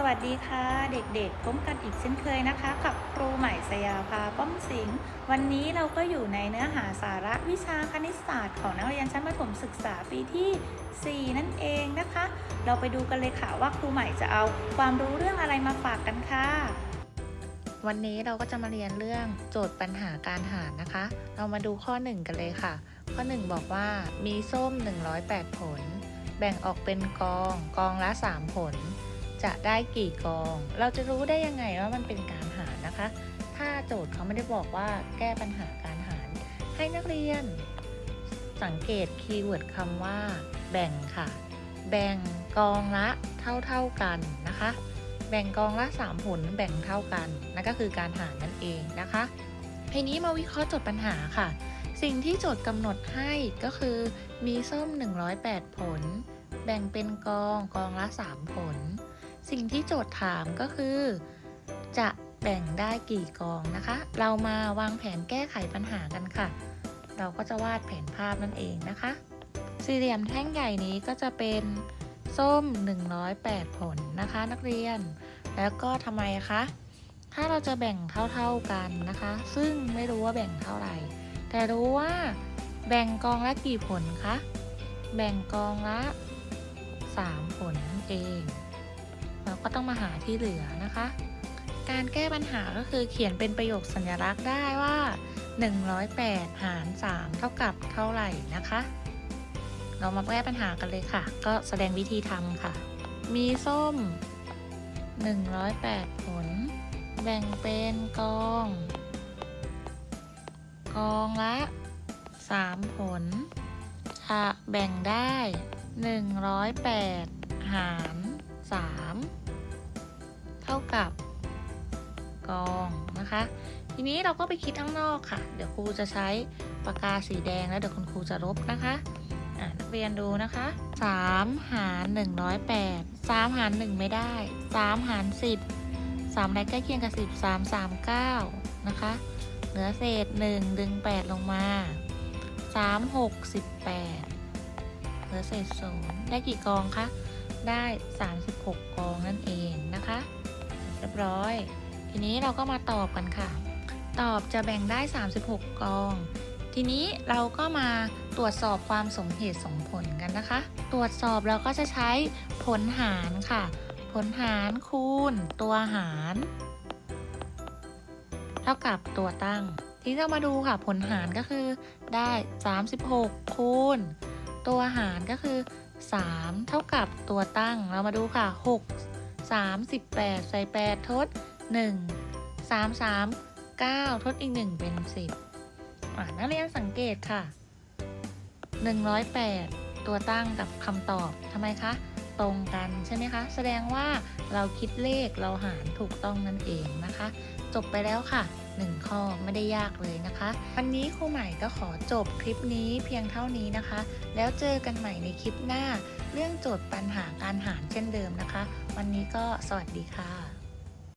สวัสดีค่ะ เด็กๆพบกันอีกเช่นเคยนะคะ กับครูใหม่สยาภาป้อมสิงห์วันนี้เราก็อยู่ในเนื้อหาสาระวิชาคณิตศาสตร์ของนักเรียนชั้นประถมศึกษาปีที่ 4 นั่นเองนะคะ เราไปดูกันเลยค่ะว่าครูใหม่จะเอาความรู้เรื่องอะไรมาฝากกันค่ะ วันนี้เราก็จะมาเรียนเรื่องโจทย์ปัญหาการหารนะคะ เรามาดูข้อ 1 กันเลยค่ะ ข้อ 1 บอกว่ามีส้ม 108 ผล แบ่งออกเป็นกองกองละ 3 ผล จะได้กี่กอง เราจะรู้ได้ยังไงว่ามันเป็นการหารนะคะ ถ้าโจทย์เขาไม่ได้บอกว่าแก้ปัญหาการหาร ให้นักเรียน สังเกตคีย์เวิร์ดคำว่า แบ่งค่ะ แบ่งกองละเท่าเท่ากันนะคะ แบ่งกองละ 3 ผลแบ่งเท่ากันนั่นก็คือการหารนั่นเองนะคะทีนี้มาวิเคราะห์โจทย์ปัญหาค่ะ สิ่งที่โจทย์กำหนดให้ก็คือมีส้ม 108 ผล แบ่งเป็นกองกองละ 3 ผล สิ่งที่โจทย์ถามก็คือ จะแบ่งได้กี่กองนะคะ เรามาวางแผนแก้ไขปัญหากันค่ะ เราก็จะวาดแผนภาพนั่นเองนะคะ สี่เหลี่ยมแท่งใหญ่นี้ก็จะเป็นส้ม 108 ผลนะคะ นักเรียน แล้วก็ทำไมคะ ถ้าเราจะแบ่งเท่าๆกันนะคะ ซึ่งไม่รู้ว่าแบ่งเท่าไหร่ แต่รู้ว่า แบ่งกองละกี่ผลคะ แบ่งกองละ 3 ผลนั่นเอง เราก็ต้องมาหาที่เหลือนะคะ การแก้ปัญหาก็คือเขียนเป็นประโยคสัญลักษณ์ได้ว่า 108 หาร 3 เท่ากับเท่าไหร่นะคะ เรามาแก้ปัญหากันเลยค่ะ ก็แสดงวิธีทำค่ะ มีส้ม 108 ผล แบ่งเป็นกอง กองละ 3 ผล จะแบ่งได้ 108 หาร ท่ากับกองนะคะ ทีนี้เราก็ไปคิดข้างนอกค่ะ เดี๋ยวครูจะใช้ปากกาสีแดงแล้วเดี๋ยวคุณครูจะลบนะคะอะนักเรียนดูนะคะ 3 หาร 108 3 หาร 1 ไม่ได้ 3 หาร 10 3อะไรใกล้เคียงกับ 10 3 3 9 นะคะ เหลือเศษ 1 ดึง 8 ลงมา 3 6 18 เหลือเศษ 0 ได้กี่กองคะ ได้ 36 กองนั่นเองนะคะ เรียบร้อย ทีนี้เราก็มาตอบกันค่ะ ตอบจะแบ่งได้ 36 กอง ทีนี้เราก็มาตรวจสอบความสมเหตุสมผลกันนะคะ ตรวจสอบเราก็จะใช้ผลหารค่ะ ผลหารคูณ ตัวหาร เท่ากับตัวตั้ง ทีนี้เรามาดูค่ะผลหารก็คือได้ 36 คูณ ตัวหารก็คือ 3 เท่ากับตัวตั้ง เรามาดูค่ะ 6 38 ใส่ 8 ทด 1 3 3 9 ทดอีก 1 เป็น 10อ่านักเรียนสังเกตค่ะ 108 ตัวตั้งกับคำตอบทำไมคะ ตรงกันใช่ไหมคะ แสดงว่าเราคิดเลขเราหารถูกต้องนั่นเองนะคะ จบไปแล้วค่ะ 1 ข้อไม่ได้ยากเลยนะคะ วันนี้ครูใหม่ก็ขอจบคลิปนี้เพียงเท่านี้นะคะ แล้วเจอกันใหม่ในคลิปหน้า เรื่องโจทย์ปัญหาการหารเช่นเดิมนะคะ วันนี้ก็สวัสดีค่ะ